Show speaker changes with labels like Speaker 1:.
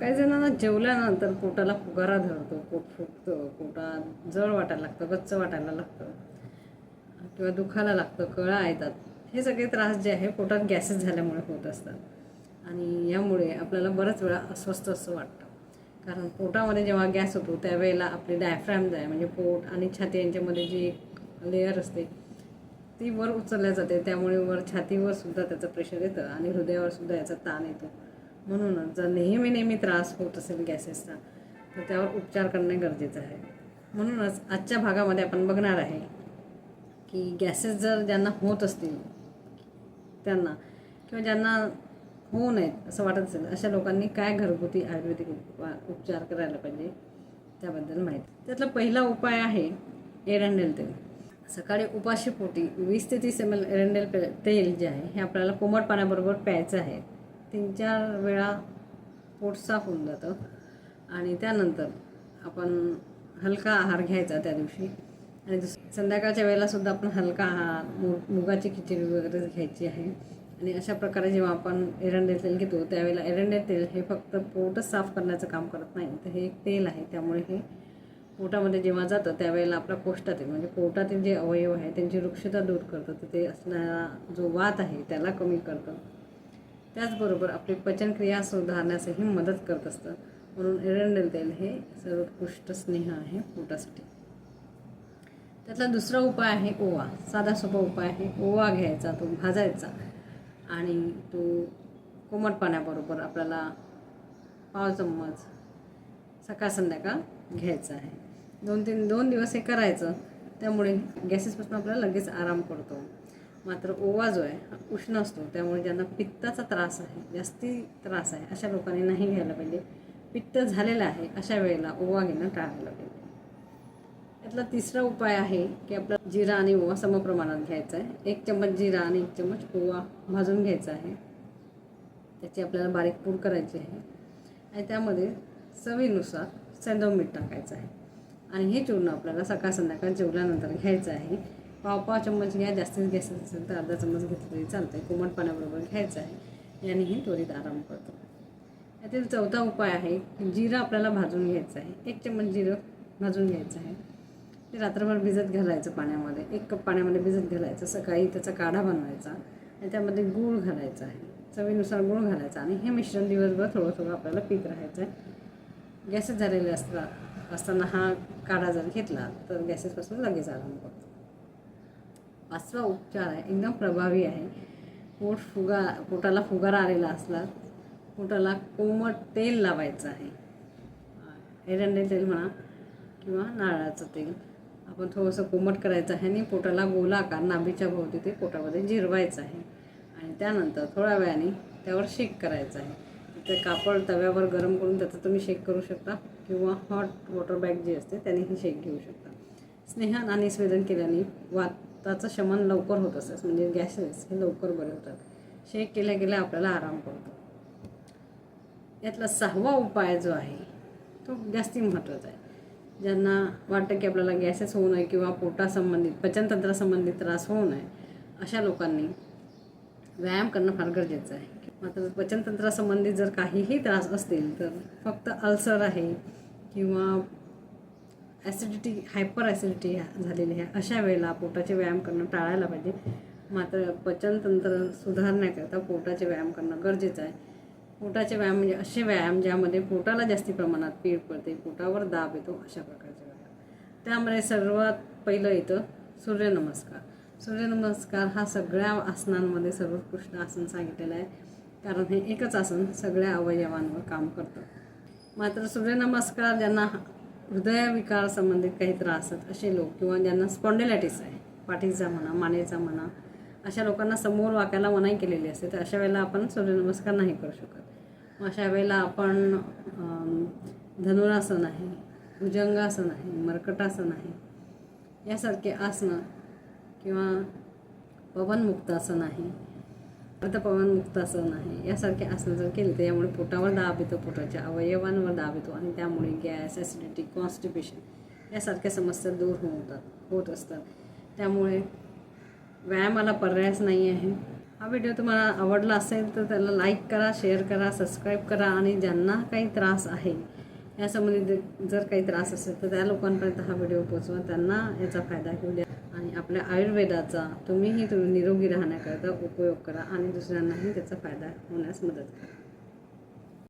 Speaker 1: काही जणांना जेवल्यानंतर पोटाला फुगारा धरतो पोट फुगतं पोटात जड वाटायला लागतं गच्च वाटायला लागतं किंवा दुखायला लागतं कळा येतात. हे सगळे त्रास जे आहे पोटात गॅसेस झाल्यामुळे होत असतात. आणि यामुळे आपल्याला बऱ्याच वेळा अस्वस्थ असं वाटतं. कारण पोटामध्ये जेव्हा गॅस होतो त्यावेळेला आपली डायफ्रॅम आहे म्हणजे पोट आणि छाती यांच्यामध्ये जी एक लेअर असते ती वर उचलल्या जाते. त्यामुळे वर छातीवर सुद्धा त्याचं प्रेशर येतं आणि हृदयावर सुद्धा याचा ताण येतो. म्हणूनच जर नेहमी नेहमी त्रास होत असेल गॅसेसचा तर त्यावर उपचार करणे गरजेचं आहे. म्हणूनच आजच्या भागामध्ये आपण बघणार आहे की गॅसेस जर ज्यांना होत असतील त्यांना किंवा ज्यांना होऊ नयेत असं वाटत असेल अशा लोकांनी काय घरगुती आयुर्वेदिक उपा उपचार करायला पाहिजे त्याबद्दल माहिती. त्यातला पहिला उपाय आहे एरंडेल तेल. सकाळी उपाशीपोटी वीस ते तीस एम एल एरंडेल पे तेल जे आहे हे आपल्याला कोमट पाण्याबरोबर प्यायचं आहे. तीन चार वेळा पोट साफ होऊन जातं. आणि त्यानंतर आपण हलका आहार घ्यायचा त्या दिवशी. आणि संध्याकाळच्या वेळेलासुद्धा आपण हलका आहार मु मुगाची खिचडी वगैरे घ्यायची आहे. आणि अशा प्रकारे जेव्हा आपण एरंडेल तेल घेतो त्यावेळेला एरंडेल तेल हे फक्त पोटच साफ करण्याचं काम करत नाही. तर हे एक तेल आहे. त्यामुळे हे पोटामध्ये जेव्हा जातं त्यावेळेला आपल्या कोष्टातील म्हणजे पोटातील जे अवयव आहे त्यांची वृक्षता दूर करतं. तर ते असणारा जो वात आहे त्याला कमी करतं. त्याचबरोबर आपली पचनक्रिया सुधारण्यासही मदत करत असतं. म्हणून एरंडेल तेल हे सर्वोत्कृष्ट स्नेह आहे पोटासाठी. त्यातला दुसरा उपाय आहे ओवा. साधा सोपा उपाय आहे ओवा घ्यायचा तो भाजायचा आणि तो कोमट पाण्याबरोबर आपल्याला पाव चम्मच सकाळ संध्याकाळ घ्यायचं आहे. दोन तीन दोन दिवस हे करायचं. त्यामुळे गॅसेसपासून आपल्याला लगेच आराम पडतो. मात्र ओवा जो आहे हा उष्ण असतो त्यामुळे ज्यांना पित्ताचा त्रास आहे जास्ती त्रास आहे अशा लोकांनी नाही घ्यायला पाहिजे. पित्त झालेलं आहे अशा वेळेला ओवा घेणं टाळायला पाहिजे. त्यातला तिसरा उपाय आहे की आपला जिरा आणि ओवा समप्रमाणात घ्यायचा आहे. एक चम्मच जिरा आणि एक चम्मच ओवा भाजून घ्यायचा आहे. त्याची आपल्याला बारीक पूड करायची आहे. आणि त्यामध्ये चवीनुसार सैंदव मीठ टाकायचं आहे. आणि हे चूर्ण आपल्याला सकाळ संध्याकाळ जेवल्यानंतर घ्यायचं आहे. पाव पाव चम्मच घ्या जास्तीत जास्त असेल तर अर्धा चम्मच घेतलं तरी चालतं आहे कोमट पाण्याबरोबर घ्यायचं आहे. यानेही त्वरित आराम करतो. यातील चौथा उपाय आहे जिरं आपल्याला भाजून घ्यायचं आहे. एक चम्मच जिरं भाजून घ्यायचं आहे. ते रात्रभर भिजत घालायचं पाण्यामध्ये. एक कप पाण्यामध्ये भिजत घालायचं. सकाळी त्याचा काढा बनवायचा. आणि त्यामध्ये गूळ घालायचा आहे. चवीनुसार गूळ घालायचा. आणि हे मिश्रण दिवसभर थोडं थोडं आपल्याला पीत राहायचं आहे. गॅसेस झालेले असतात असताना हा काढा जर घेतला तर गॅसेसपासून लगेच आराम करतो पाचवा उपचार आहे एकदम प्रभावी आहे. पोट फुगा पोटाला फुगारा आलेला असला पोटाला कोमट तेल लावायचं आहे. एरंडे तेल म्हणा किंवा नारळाचं तेल. आपण थोडंसं कोमट करायचं आहे आणि पोटाला गोलाकार नाभीच्या भोवती ते पोटामध्ये जिरवायचं आहे. आणि त्यानंतर थोड्या वेळाने त्यावर शेक करायचं आहे. ते कापड तव्यावर गरम करून त्याचा तुम्ही शेक करू शकता किंवा हॉट वॉटर बॅग जी असते त्यानेही शेक घेऊ शकता. स्नेहान आणि स्वेदन केल्याने वात रक्ताचं शमन लवकर होत असतं म्हणजे गॅसेस हे लवकर बरे होतात शेक केल्या गेल्या आपल्याला आराम पडतो. यातला सहावा उपाय जो आहे तो जास्ती महत्त्वाचा आहे. ज्यांना वाटतं की आपल्याला गॅसेस होऊ नये किंवा पोटासंबंधित पचनतंत्रासंबंधित त्रास होऊ नये अशा लोकांनी व्यायाम करणं फार गरजेचं आहे. मात्र पचनतंत्रासंबंधित जर काहीही त्रास असतील तर फक्त अल्सर आहे किंवा ॲसिडिटी हायपर ॲसिडिटी झालेली आहे. अशा वेळेला पोटाचे व्यायाम करणं टाळायला पाहिजे. मात्र पचनतंत्र सुधारण्याकरता पोटाचे व्यायाम करणं गरजेचं आहे. पोटाचे व्यायाम म्हणजे असे व्यायाम ज्यामध्ये पोटाला जास्ती प्रमाणात पीड पडते पोटावर दाब येतो अशा प्रकारचे व्यायाम. त्यामध्ये सर्वात पहिलं येतं सूर्यनमस्कार. सूर्यनमस्कार हा सगळ्या आसनांमध्ये सर्वोत्कृष्ट आसन सांगितलेलं आहे. कारण हे एकच आसन सगळ्या अवयवांवर काम करतं. मात्र सूर्यनमस्कार ज्यांना हृदयविकार संबंधित काही त्रास आहेत असे लोक किंवा ज्यांना स्पॉन्डेलायटिस आहे पाठीचा म्हणा मानेचा म्हणा अशा लोकांना समोर वाकायला मनाई केलेली असते तर अशा वेळेला आपण सूर्यनमस्कार नाही करू शकत. मग अशा वेळेला आपण धनुरासन आहे भुजंगासन आहे मर्कटासन आहे यासारखे आसनं किंवा पवनमुक्तासन आहे आता पवनमुक्त असं आहे यासारखे आसन जर केले तर यामुळे पोटावर दाब येतो पोटाच्या अवयवांवर दाब येतो आणि त्यामुळे गॅस ॲसिडिटी कॉन्स्टिपेशन यासारख्या समस्या दूर होतात होत असतात. त्यामुळे व्यायामाला पर्यायच नाही आहे. हा व्हिडिओ तुम्हाला आवडला असेल तर त्याला लाईक करा शेअर करा सबस्क्राईब करा आणि ज्यांना काही त्रास आहे यासंबंधी जर काही त्रास असेल तर त्या लोकांपर्यंत हा व्हिडिओ पोचवा त्यांना याचा फायदा घेऊ द्या. आणि आपल्या आयुर्वेदाचा तुम्हीही तुम्ही निरोगी राहण्याकरता उपयोग करा आणि दुसऱ्यांनाही त्याचा फायदा होण्यास मदत करा.